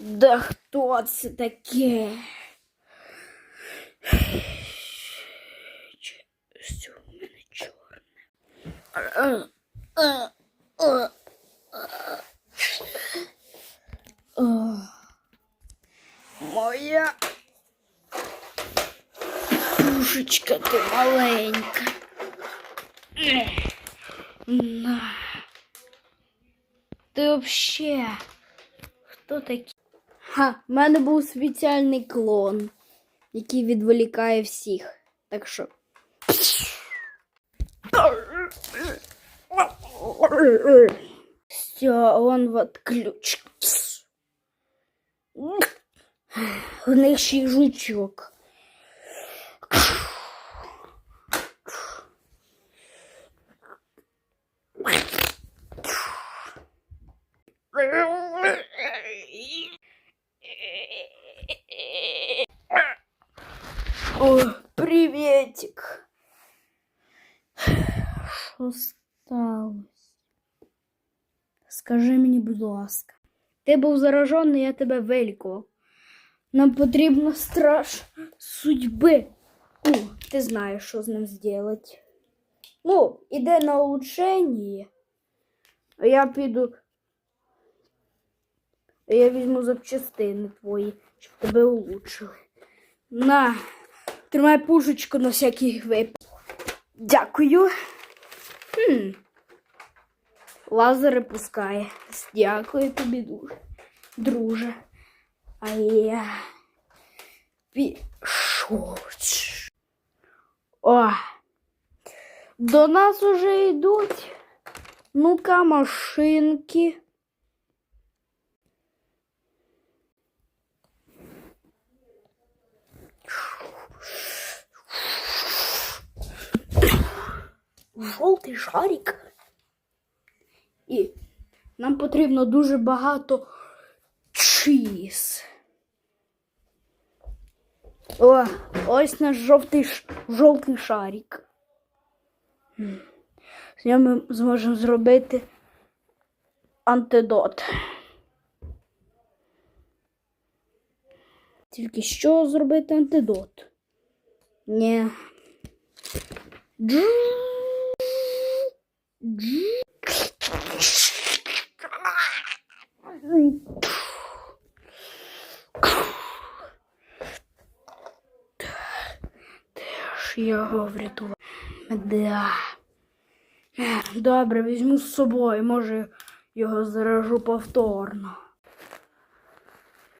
Да хто це таке? Чи- Що в мене чорне? Моя пушечка ти маленька. Ех, На. Ти вообще хто такий? Ха, в мене був спеціальний клон, який відволікає всіх. Так що. Все, он вот ключ. В них ще й жучок. О, приветик. Що сталося? Скажи мені, будь ласка. Ти був заражений, я тебе вилікував. Нам потрібно страж судьби. Ну, ти знаєш, що з ним зробити. Ну, іде на улучшення. А я піду. Я візьму запчастини твої, щоб тебе улучшили. На, тримай пушечку на всякий випадок. Дякую. Хм. Лазери пускає. Дякую тобі дуже, друже. А я пішов. О, до нас уже йдуть. Ну-ка, машинки. Жовтий шарик. І нам потрібно дуже багато чіз. О, ось наш жовтий, жовтий шарик. З ним ми зможемо зробити антидот. Тільки що зробити антидот? Ні. Джу. Ж його врятував. Да. Е, Добре, візьму з собою, може його заражу повторно.